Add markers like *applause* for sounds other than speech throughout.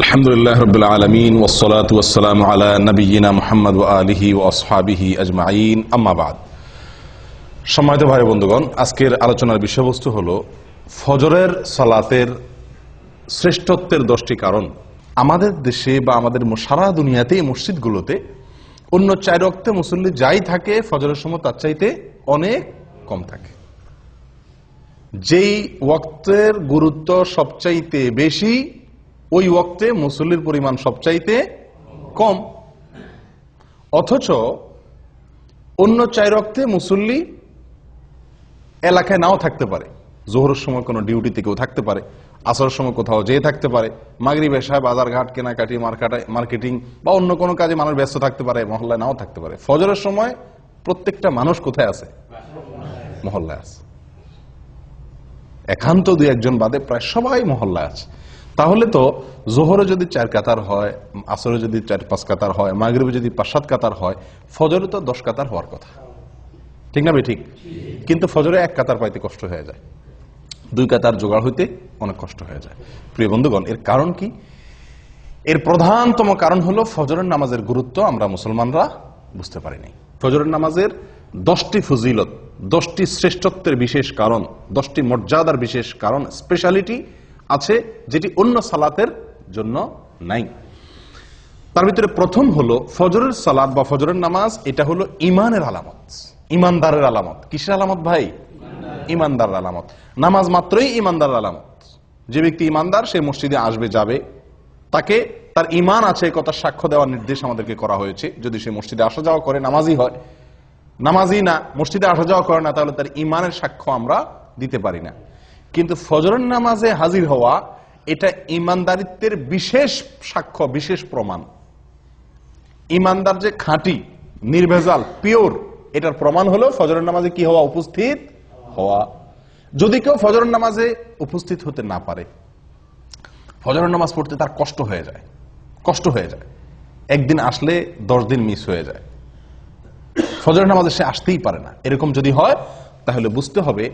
আলহামদুলিল্লাহ আলমিন আলা নবীনা মোহাম্মদ আলিহি ও আসহাবিহি আজমাইন। আম্মাবাদ সম্মানিত ভাই বন্ধুগণ, আজকের আলোচনার বিষয়বস্তু হল, ফজরের সালাতের শ্রেষ্ঠত্বের দশটি কারণ। আমাদের দেশে বা আমাদের সারা দুনিয়াতে এই মসজিদগুলোতে অন্য চার রক্তে মুসল্লি যাই থাকে, ফজরের সময় তার চাইতে অনেক কম থাকে। যেই ওয়াক্তের গুরুত্ব সবচাইতে বেশি ওই ওয়াক্তে মুসল্লির পরিমাণ সবচাইতে কম। অথচ অন্য চাই রক্তে মুসল্লি এলাকায় নাও থাকতে পারে। জোহরের সময় কোনো ডিউটিতে কেউ থাকতে পারে। আসার সময় কোথাও যেয়ে থাকতে পারে। মাগরি বেশায় বাজার ঘাট কেনাকাটি, মার্কেটা বা অন্য কোনো কাজে মানুষ ব্যস্ত থাকতে পারে, মহল্লায় নাও থাকতে পারে। ফজরের সময় প্রত্যেকটা মানুষ কোথায় আছে? মহল্লায় আছে। একান্ত দুই একজন বাদে প্রায় সবাই মহল্লায় আছে। তাহলে তো জোহরে যদি চার কাতার হয়, আসরে যদি চার, পাঁচ কাতার হয়, মাগরিবে যদি পাঁচ, সাত কাতার হয়, ফজরে তো দশ কাতার হওয়ার কথা। ঠিক না ঠিক। কিন্তু ফজরে এক কাতার পাইতে কষ্ট হয়ে যায়। দুই কাতার জোগাড় হইতে অনেক কষ্ট হয়ে যায়। প্রিয় বন্ধুগণ, এর কারণ কি? এর প্রধানতম কারণ হলো ফজরের নামাজের গুরুত্ব আমরা মুসলমানরা বুঝতে পারিনি। ফজরের নামাজের দশটি ফজিলত, দশটি শ্রেষ্ঠত্বের বিশেষ কারণ, দশটি মর্যাদার বিশেষ কারণ স্পেশালিটি আছে যেটি অন্য সালাতের জন্য নাই। তার ভিতরে প্রথম হলো ফজরের সালাত বা ফজরের নামাজ, এটা হলো ইমানের আলামত ইমানদারের আলামত। কিসের আলামত ভাই? ইমানদারের আলামত। নামাজ মাত্রই ইমানদারের আলামত। যে ব্যক্তি ইমানদার সে মসজিদে আসবে, যাবে। তাকে তার ইমান আছে কথা সাক্ষ্য দেওয়ার নির্দেশ আমাদেরকে করা হয়েছে। যদি সে মসজিদে আসা যাওয়া করে, নামাজই হয়। নামাজই না, মসজিদে আসা যাওয়া করে না, তাহলে তার ইমানের সাক্ষ্য আমরা দিতে পারি না। কিন্তু ফজরের নামাজে হাজির হওয়া এটা ইমানদারিত্বের বিশেষ সাক্ষ্য, বিশেষ প্রমাণ। ইমানদার যে খাঁটি, নির্ভেজাল, পিওর, এটার প্রমাণ হলো ফজরের নামাজে কি হওয়া উপস্থিত? হওয়া। যদি কেউ ফজরের নামাজে উপস্থিত হতে না পারে, ফজরের নামাজ পড়তে তার কষ্ট হয়ে যায়, কষ্ট হয়ে যায়। একদিন আসলে দশ দিন মিস হয়ে যায়। ফজরের নামাজে সে আসতেই পারে না। এরকম যদি হয়, তাহলে বুঝতে হবে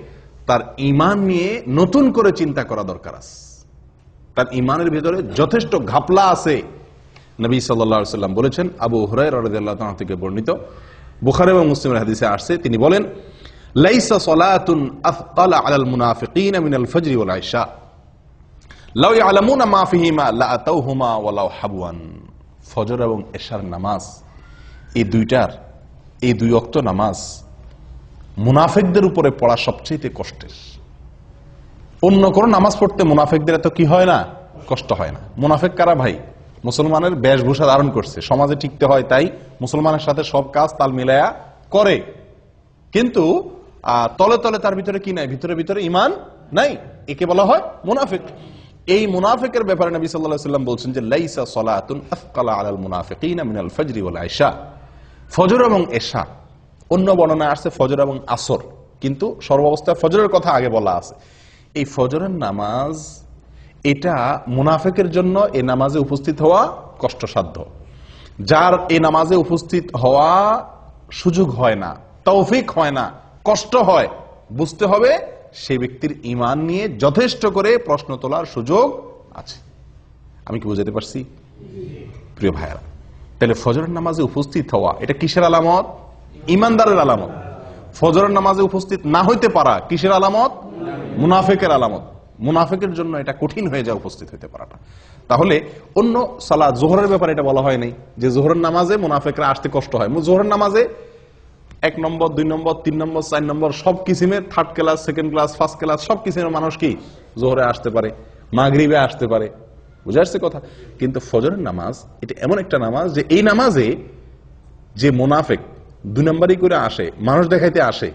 তার ইমান নিয়ে নতুন করে চিন্তা করা দরকার আছে। তার ইমানের ভিতরে যথেষ্ট ঘাপলা আছে। নবী সাল্লাম বলেছেন, আবু হুরাই থেকে বর্ণিত। বুখারী এবং মুসলিমের হাদিসে আসছে, তিনি বলেন সালাতুন মা ফজর এবং এশার নামাজ, এই দুইটার, এই দুই অক্ত নামাজ মুনাফিকদের উপরে পড়া সবচেয়ে কষ্টের। অন্য কোন নামাজ পড়তে মুনাফেকদের এত কি হয় না? কষ্ট হয় না। মুনাফেক কারা ভাই? মুসলমানের বেশভূষা ধারণ করছে। সমাজে টিকতে হয় তাই মুসলমানের সাথে সব কাজ তাল মিলায়া করে। কিন্তু তলে তলে তার ভিতরে কি নাই? ভিতরে ভিতরে ইমান নাই। একে বলা হয় মুনাফিক। এই মুনাফিকের ব্যাপারে নবী সাল্লাল্লাহু সাল্লাম বলছেন যে, লাইসা সালাতুন আফকালা আলাল আইশা ফজর এবং এশা অন্য বর্ণনা আসছে ফজর এবং আসর। কিন্তু সর্বাবস্থায় ফজরের কথা আগে বলা আছে। এই ফজরের নামাজ, এটা মুনাফেকের জন্য এ নামাজে উপস্থিত হওয়া কষ্টসাধ্য। যার এই নামাজে উপস্থিত হওয়া সুযোগ হয় না, তৌফিক হয় না, কষ্ট হয়, বুঝতে হবে সেই ব্যক্তির ইমান নিয়ে যথেষ্ট করে প্রশ্ন তোলার সুযোগ আছে। আমি কি বুঝাতে পারছি? প্রিয় ভাইয়ারা, তাহলে ফজরের নামাজে উপস্থিত হওয়া, এটা কিসের আলামত? ইমানদারের আলামত। ফজরের নামাজে উপস্থিত না হইতে পারা কিসের আলামত? মুনাফেকের আলামত। মুনাফেকের জন্য এটা কঠিন হয়ে যায় উপস্থিত হইতে পারাটা। তাহলে অন্য সালা জোহরের ব্যাপারে এটা বলা হয় নাই যে জোহরের নামাজে মুনাফেকরা আসতে কষ্ট হয়। জোহরের নামাজে এক নম্বর, দুই নম্বর, তিন নম্বর, চার নম্বর সব কিসিমের third class second class first class সব কিসিমের মানুষ কি জোহরে আসতে পারে, মাগরিবে আসতে পারে। বুঝে আসছে কথা? কিন্তু ফজরের নামাজ, এটা এমন একটা নামাজ যে এই নামাজে যে মোনাফেক দুই নম্বরই করে আসে, মানুষ দেখাইতে আসে।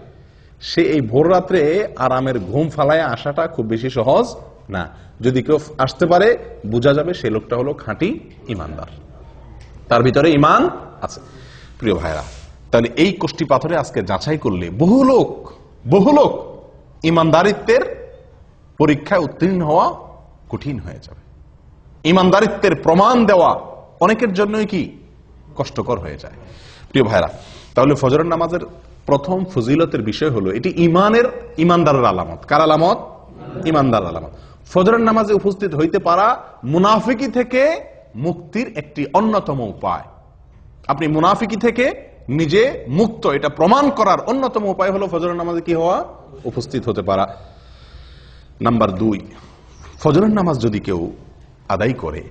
সে এই ভোর রাত্রে আরামের ঘুম ফালায় আসাটা খুব বেশি সহজ না। যদি কেউ আসতে পারে, বোঝা যাবে সে লোকটা হলো খাঁটি ইমানদার। তার ভিতরে ইমান আছে। প্রিয় ভাইরা তাহলে এই কোষ্টি পাথরে আজকে যাচাই করলে বহু লোক বহু লোক ইমানদারিত্বের পরীক্ষায় উত্তীর্ণ হওয়া কঠিন হয়ে যাবে। ইমানদারিত্বের প্রমাণ দেওয়া অনেকের জন্যই কি কষ্টকর হয়ে যায়। প্রিয় ভাইরা তাহলে ফজরের নামাজের প্রথম ফজিলতের বিষয় হলো, এটি ইমানের ইমানদারের আলামত। কার আলামত? ইমানদার আলামত। ফজরের নামাজে উপস্থিত হইতে পারা মুনাফিকি থেকে মুক্তির একটি অন্যতম উপায়। আপনি মুনাফিকি থেকে নিজে মুক্ত, এটা প্রমাণ করার অন্যতম উপায় হলো ফজরের নামাজে কি হওয়া? উপস্থিত হতে পারা। নাম্বার দুই, ফজরের নামাজ যদি কেউ আদায় করে,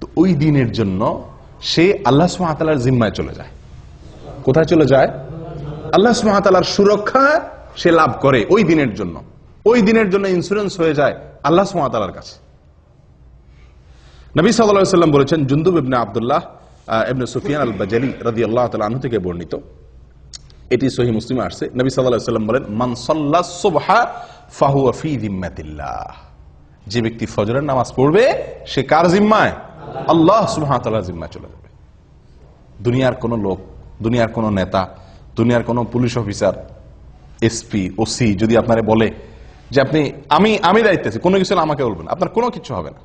তো ওই দিনের জন্য সে আল্লাহ সুমাতালার জিম্মায় চলে যায়। কোথায় চলে যায়? আল্লাহ সুমাতালার সুরক্ষা সে লাভ করে ওই দিনের জন্য। ওই দিনের জন্য ইন্স্যুরেন্স হয়ে যায় আল্লাহ সুমাতালার কাছে। নবী সাল্লাম বলেছেন, জুন্দুব ইবনে আবদুল্লাহ ইবনে সুফিয়ান আল বাজালি রাদি আল্লাহ আনহু থেকে বর্ণিত। এটি সহি মুসলিমে আসছে। নবী সাল্লাম বলেন, মান সাল্লা সুবহা ফাহুয়া ফি জিম্মাতিল্লাহ যে ব্যক্তি ফজরের নামাজ পড়বে, সে কার জিম্মায়? আল্লাহ সুবহানাহু জিম্মায় চলে যাবে। দুনিয়ার কোন লোক দুনিয়ার কোন নেতা, দুনিয়ার কোন পুলিশ অফিসার, এসপি, ওসি যদি আপনারে বলে যে আপনি, আমি আমি দায়িত্বে কোনো কিছু আমাকে বলবেন, আপনার কোনো কিছু হবে না।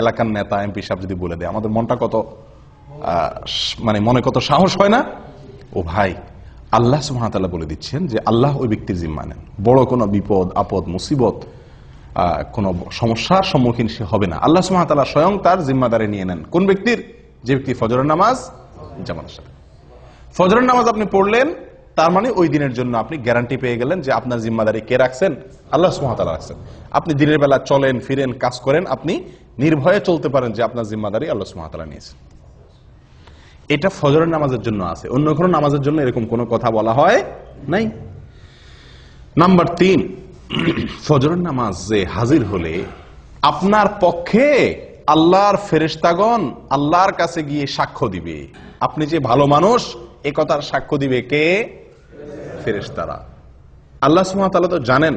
এলাকার নেতা, এমপি সাহেব যদি বলে দেয়, আমাদের মনটা কত মানে মনে কত সাহস হয় না? ও ভাই, আল্লাহ সুহামতাল্লাহ বলে দিচ্ছেন যে আল্লাহ ওই ব্যক্তির জিম্মা নেন। বড় কোনো বিপদ, আপদ, মুসিবত কোনো সমস্যার সম্মুখীন সে হবে না। আল্লাহ সুহামতাল্লাহ স্বয়ং তার জিম্মাদারে নিয়ে নেন। কোন ব্যক্তির? যে ব্যক্তি ফজরের নামাজ জামাতের সাথে। ফজরের নামাজ আপনি পড়লেন, তার মানে ওই দিনের জন্য আপনি গ্যারান্টি পেয়ে গেলেন যে আপনার জিম্মাদারি কে রাখছেন? আল্লাহ সুহামতাল্লাহ রাখছেন। আপনি দিনের বেলা চলেন, ফিরেন, কাজ করেন, আপনি নির্ভয়ে চলতে পারেন যে আপনার জিম্মাদারি আল্লাহ সুহামতাল্লাহ নিয়েছেন। এটা ফজরের নামাজের জন্য আছে। অন্য কোনো নামাজের জন্য এরকম কোনো কথা বলা হয় নাই। নাম্বার তিন, *clears throat* ফজরের নামাজে হাজির হলে আপনার পক্ষে আল্লাহর ফেরেশতাগণ আল্লাহর কাছে গিয়ে সাক্ষ্য দিবে। আপনি যে ভালো মানুষ এ সাক্ষ্য দিবে কে? ফেরেশতারা। আল্লাহ সুমাতালা তো জানেন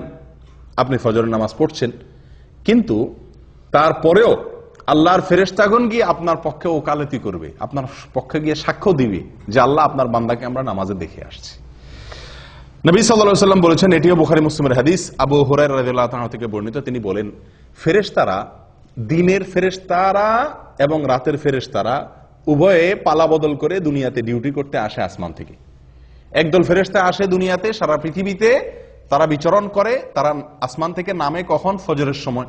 আপনি ফজরের নামাজ পড়ছেন, কিন্তু তারপরেও আল্লাহর ফেরেশতাগণ গিয়ে আপনার পক্ষে ওকালতি করবে, আপনার পক্ষে গিয়ে সাক্ষ্য দিবে যে আল্লাহ আপনার বান্দাকে আমরা নামাজে দেখে আসছি। নবী সাল্লাম বলেছেন, এটিও বুখারি মুসলিমের হাদিস, আবু হুরাই তাআলা থেকে বর্ণিত, তিনি বলেন, ফেরেশতারা দিনের ফেরেশতারা এবং রাতের ফেরেশতারা উভয়ে পালা বদল করে দুনিয়াতে ডিউটি করতে আসে আসমান থেকে। একদল ফেরেশতা আসে দুনিয়াতে, সারা পৃথিবীতে তারা বিচরণ করে, তারা আসমান থেকে নামে কখন? ফজরের সময়।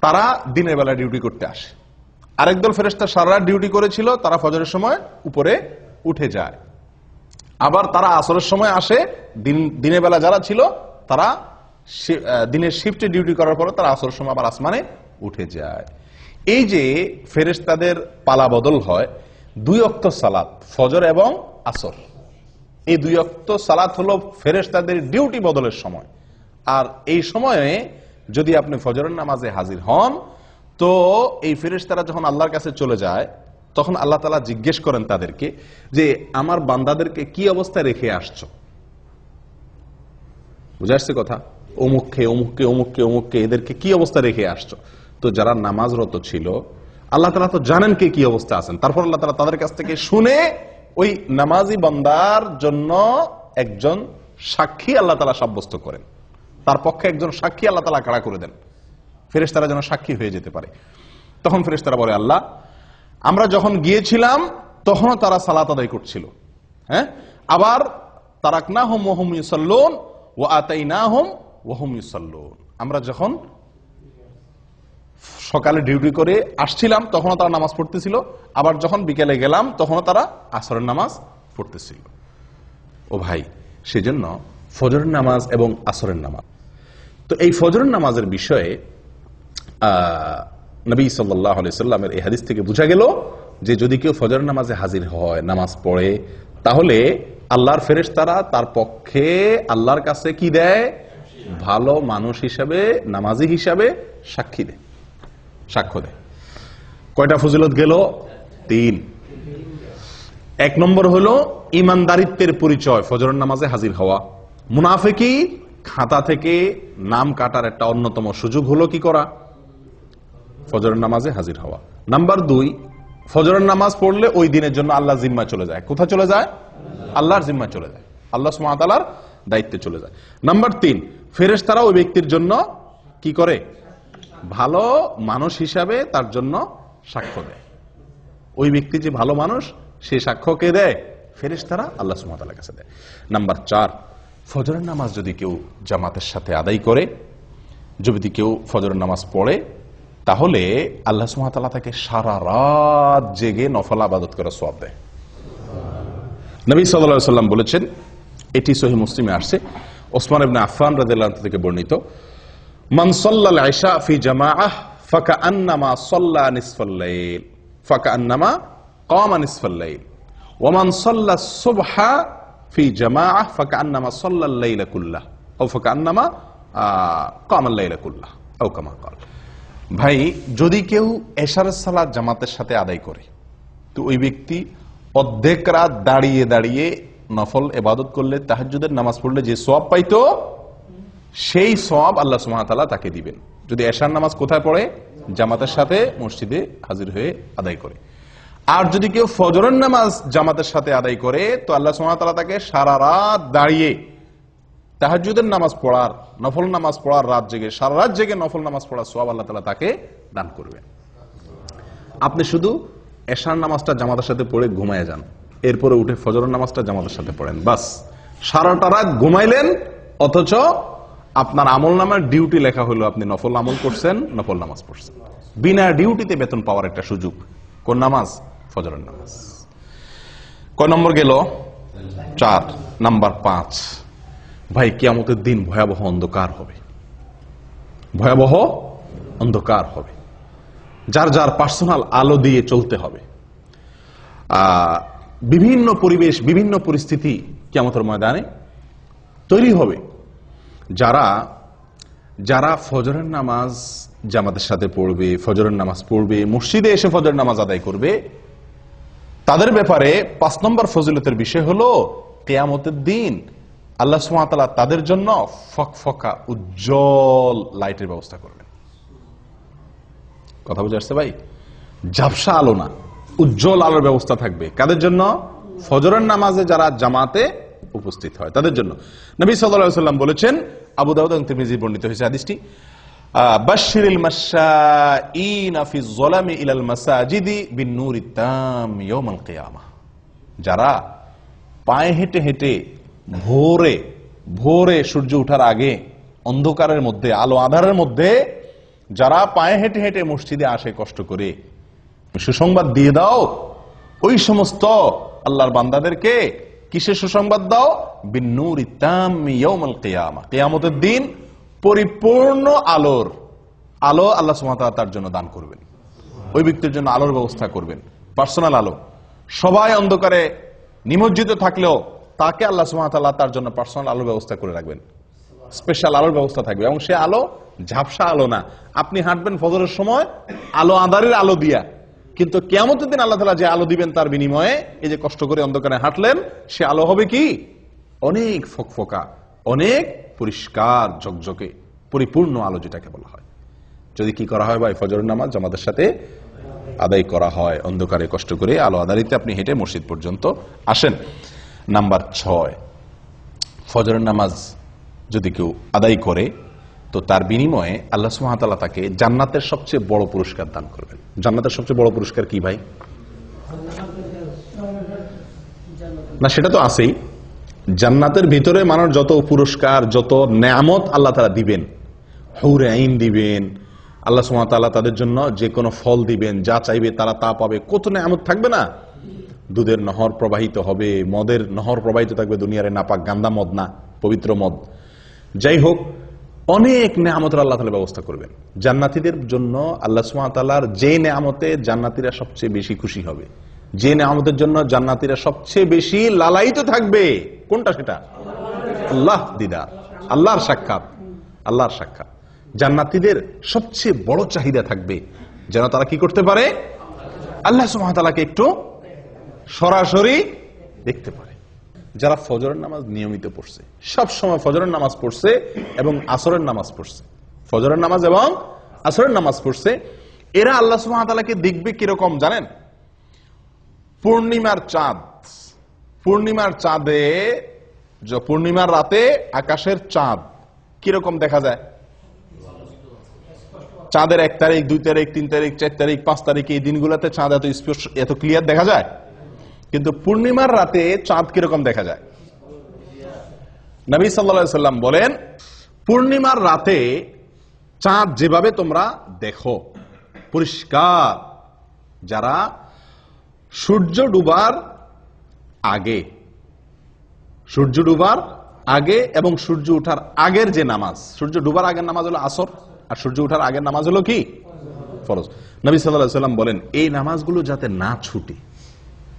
তারা দিনের বেলা ডিউটি করতে আসে। আরেক দল ফেরেশতা সারা ডিউটি করেছিল, তারা ফজরের সময় উপরে উঠে যায়। আবার তারা আসরের সময় আসে, দিন, দিনের বেলা যারা ছিল, তারা দিনের শিফটে ডিউটি করার পরে তারা আসরের সময় আবার আসমানে উঠে যায়। এই যে ফেরেশতাদের পালা বদল হয়, দুই অক্ত সালাত, ফজর এবং আসর। এই দুই অক্ত সালাত হলো ফেরেশতাদের ডিউটি বদলের সময়। আর এই সময়ে যদি আপনি ফজরের নামাজে হাজির হন, তো এই ফেরেশতারা যখন আল্লাহর কাছে চলে যায়, তখন আল্লাহ তালা জিজ্ঞেস করেন তাদেরকে যে, আমার বান্দাদেরকে কি অবস্থায় রেখে আসছো? বুঝে আসছে কথা? অমুককে অমুককে অমুককে অমুককে, এদেরকে কি অবস্থা রেখে আসছো? তো যারা নামাজরত ছিল, আল্লাহ তালা তো জানেন কে কি অবস্থা আছেন। তারপর আল্লাহ তালা তাদের কাছ থেকে শুনে ওই নামাজি বন্দার জন্য একজন সাক্ষী আল্লাহ তালা সাব্যস্ত করেন। তার পক্ষে একজন সাক্ষী আল্লাহ তালা কাড়া করে দেন। ফেরেস তারা যেন সাক্ষী হয়ে যেতে পারে। তখন ফেরেস তারা বলে, আল্লাহ, আমরা যখন গিয়েছিলাম, তখনও তারা সালাত আদায় করছিল। হ্যাঁ? আবার তারাক না হোম ওহম ইউসাল্লোন ও আতাই না হোম ওহম ইউসাল্লোন। আমরা যখন সকালে ডিউটি করে আসছিলাম, তখনও তারা নামাজ পড়তেছিল। আবার যখন বিকেলে গেলাম, তখনও তারা আসরের নামাজ পড়তেছিল। ও ভাই, সেজন্য ফজরের নামাজ এবং আসরের নামাজ। তো এই ফজরের নামাজের বিষয়ে নবী সাল্লাহ সাল্লামের এই হাদিস থেকে বোঝা গেল যে যদি কেউ ফজর নামাজে হাজির হয়, নামাজ পড়ে, তাহলে আল্লাহর ফেরেশতারা তার পক্ষে আল্লাহর কাছে কি দেয়? ভালো মানুষ হিসাবে, নামাজি হিসাবে সাক্ষী দেয়। সাক্ষ্য দেয়। কয়টা ফজিলত গেল? তিন। এক নম্বর হলো ইমানদারিত্বের পরিচয়, ফজরের নামাজে হাজির হওয়া। মুনাফেকি খাতা থেকে নাম কাটার একটা অন্যতম সুযোগ হলো কি করা? ফজরের নামাজে হাজির হওয়া। নাম্বার দুই, ফজরের নামাজ পড়লে ওই দিনের জন্য আল্লাহ জিম্মা চলে যায়। কোথায় চলে যায়? আল্লাহর জিম্মা চলে যায়। আল্লাহ সুমাতালার দায়িত্বে চলে যায়। নাম্বার তিন ফেরেশ তারা ওই ব্যক্তির জন্য কি করে? ভালো মানুষ হিসাবে তার জন্য সাক্ষ্য দেয়। ওই ব্যক্তি যে ভালো মানুষ, সে সাক্ষ্য কে দেয়? ফেরেশ তারা আল্লাহ সুমাতালার কাছে দেয়। নাম্বার চার, ফজরের নামাজ যদি কেউ জামাতের সাথে আদায় করে, যদি কেউ ফজরের নামাজ পড়ে, তাহলে আল্লাহ সুহাতাল্লাহ তাকে সারা রাত জেগে নফল আবাদত করে সব দেয়। নবী সাল্লাম বলেছেন, এটি সহি মুসলিমে আসছে। ওসমান আফফান রাদিয়াল্লাহু থেকে বর্ণিত। মান সাল্লাল ফি জামাআহ ফাকা আন্নামা সাল্লা নিসফাল লাইল। ফাকা আন্নামা কামা নিসফাল লাইল। ওয়া মান সাল্লা সুবহা ফি জামাআহ ফাকা আন্নামা সাল্লাল লাইলা কুল্লাহ। আও ফাকা আন্নামা কামাল লাইলা কুল্লাহ। ক্বাল ভাই, যদি কেউ এশারের সালাত জামাতের সাথে আদায় করে, তো ওই ব্যক্তি অর্ধেক রাত দাঁড়িয়ে দাঁড়িয়ে নফল এবাদত করলে তাহাজ্জুদের নামাজ পড়লে যে সব পাইতো সেই সব আল্লাহ সুমাতালা তাকে দিবেন। যদি এশার নামাজ কোথায় পড়ে? জামাতের সাথে মসজিদে হাজির হয়ে আদায় করে। আর যদি কেউ ফজরের নামাজ জামাতের সাথে আদায় করে, তো আল্লাহ সুমাতালা তাকে সারা রাত দাঁড়িয়ে তাহাজুদের নামাজ পড়ার, নফল নামাজ পড়ার রাত জেগে, সারা রাত জেগে নফল নামাজ পড়ার সব আল্লাহ তালা তাকে দান করবেন। আপনি শুধু এশার নামাজটা জামাতের সাথে পড়ে ঘুমায় যান, এরপরে উঠে ফজরের নামাজটা জামাতের সাথে পড়েন, বাস। সারাটা রাত ঘুমাইলেন, অথচ আপনার আমল নামার ডিউটি লেখা হলো, আপনি নফল আমল করছেন, নফল নামাজ পড়ছেন। বিনা ডিউটিতে বেতন পাওয়ার একটা সুযোগ। কোন নামাজ? ফজরের নামাজ। কয় নম্বর গেল? চার। নাম্বার পাঁচ। ভাই, কিয়ামতের দিন ভয়াবহ অন্ধকার হবে। ভয়াবহ অন্ধকার হবে। যার যার পার্সোনাল আলো দিয়ে চলতে হবে। বিভিন্ন পরিবেশ, বিভিন্ন পরিস্থিতি কেমতের ময়দানে তৈরি হবে। যারা যারা ফজরের নামাজ জামাতের সাথে পড়বে, ফজরের নামাজ পড়বে, মসজিদে এসে ফজরের নামাজ আদায় করবে, তাদের ব্যাপারে পাঁচ নম্বর ফজিলতের বিষয় হলো কেয়ামতের দিন আল্লাহ সুমাতালা তাদের জন্য ফকফকা উজ্জ্বল লাইটের ব্যবস্থা করবেন। কথা বুঝে আসছে ভাই? ঝাপসা আলো না, উজ্জ্বল আলোর ব্যবস্থা থাকবে। কাদের জন্য? ফজরের নামাজে যারা জামাতে উপস্থিত হয়। তাদের জন্য। নবী সাল্লাম বলেছেন, আবু দাউদ বর্ণিত হয়েছে কিয়ামাহ যারা পায়ে হেঁটে হেঁটে ভোরে ভোরে সূর্য ওঠার আগে অন্ধকারের মধ্যে, আলো আধারের মধ্যে, যারা পায়ে হেঁটে হেঁটে মসজিদে আসে কষ্ট করে, সুসংবাদ দিয়ে দাও, ওই সমস্ত আল্লাহর বান্দাদেরকে কিসের সুসংবাদ দাও? বিন্নুর ইতাম ইয়াউমাল কিয়ামা। কিয়ামতের দিন পরিপূর্ণ আলোর, আলো আল্লাহ তাআলা তার জন্য দান করবেন। ওই ব্যক্তির জন্য আলোর ব্যবস্থা করবেন। পার্সোনাল আলো। সবাই অন্ধকারে নিমজ্জিত থাকলেও তাকে আল্লাহ সুমাতাল্লাহ তার জন্য পার্সোনাল আলোর ব্যবস্থা করে রাখবেন। স্পেশাল আলোর ব্যবস্থা থাকবে এবং সে আলো ঝাপসা আলো না। আপনি হাঁটবেন ফজরের সময়, আলো আদারের আলো দিয়া। কিন্তু কেমতের দিন আল্লাহ তালা যে আলো দিবেন তার বিনিময়ে, এই যে কষ্ট করে অন্ধকারে হাঁটলেন, সে আলো হবে কি? অনেক ফকফকা, অনেক পরিষ্কার ঝকঝকে, পরিপূর্ণ আলো যেটাকে বলা হয়। যদি কি করা হয় ভাই? ফজরের নামাজ আমাদের সাথে আদায় করা হয়। অন্ধকারে কষ্ট করে আলো আদারিতে আপনি হেঁটে মসজিদ পর্যন্ত আসেন। নাম্বার ছয়, ফজরের নামাজ যদি কেউ আদায় করে তো তার বিনিময়ে আল্লাহ সুহাতাল্লাহ তাকে জান্নাতের সবচেয়ে বড় পুরস্কার দান করবেন। জান্নাতের সবচেয়ে বড় পুরস্কার কি ভাই? না, সেটা তো আছেই। জান্নাতের ভিতরে মানুষ যত পুরস্কার, যত নেয়ামত আল্লাহ তারা দিবেন, হৌরে আইন দিবেন, আল্লাহ সুমাতাল্লাহ তাদের জন্য যে কোনো ফল দিবেন, যা চাইবে তারা তা পাবে। কত নেয়ামত থাকবে না? দুধের নহর প্রবাহিত হবে, মদের নহর প্রবাহিত থাকবে, দুনিয়ারে নাপাক গান্দা মদ না, পবিত্র মদ। যাই হোক অনেক নেয়ামতের আল্লাহ তালা ব্যবস্থা করবেন। জান্নাতিদের জন্য আল্লাহ সুমাতাল্লাহর যে নেয়ামতে জান্নাতিরা সবচেয়ে বেশি খুশি হবে। যে নেয়ামতের জন্য জান্নাতিরা সবচেয়ে বেশি লালায়িত থাকবে, কোনটা সেটা? আল্লাহ দিদার, আল্লাহর সাক্ষাৎ আল্লাহর সাক্ষাৎ। জান্নাতিদের সবচেয়ে বড় চাহিদা থাকবে, যেন তারা কি করতে পারে? আল্লাহ সুমাতালাকে একটু সরাসরি দেখতে পারে যারা ফজরের নামাজ নিয়মিত পড়ছে। সব সময় ফজরের নামাজ পড়ছে এবং আসরের নামাজ পড়ছে। ফজরের নামাজ এবং আসরের নামাজ পড়ছে। এরা আল্লাহ সুহাতালাকে দেখবে কীরকম জানেন? পূর্ণিমার চাঁদ। পূর্ণিমার চাঁদে পূর্ণিমার রাতে আকাশের চাঁদ। কীরকম দেখা যায়? চাঁদের এক তারিখ, দুই তারিখ, তিন তারিখ, চার তারিখ, পাঁচ তারিখ এই দিনগুলোতে চাঁদ এত স্পষ্ট, এত ক্লিয়ার দেখা যায়? কিন্তু পূর্ণিমার রাতে চাঁদ কীরকম দেখা যায়? নবী সাল্লা সাল্লাম বলেন, পূর্ণিমার রাতে চাঁদ যেভাবে তোমরা দেখো, পরিষ্কার, যারা সূর্য ডুবার আগে, সূর্য ডুবার আগে এবং সূর্য উঠার আগের যে নামাজ, সূর্য ডুবার আগের নামাজ হলো আসর, আর সূর্য উঠার আগের নামাজ হলো কি? ফরজ। নবী সাল্লাহ সাল্লাম বলেন, এই নামাজগুলো যাতে না ছুটে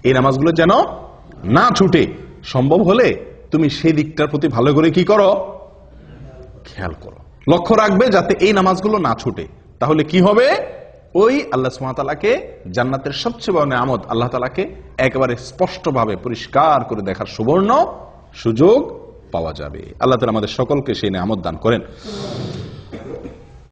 এই নামাজগুলো যেন না ছুটে সম্ভব হলে তুমি সেই দিকটার প্রতি ভালো করে কি করো? খেয়াল করো। লক্ষ্য রাখবে যাতে এই নামাজগুলো না ছুটে। তাহলে কি হবে? ওই আল্লাহ সুমাতালাকে জান্নাতের সবচেয়ে বড় আমদ আল্লাহ তালাকে একেবারে স্পষ্টভাবে পরিষ্কার করে দেখার সুবর্ণ সুযোগ পাওয়া যাবে। আল্লাহ তালা আমাদের সকলকে সেই নামত দান করেন।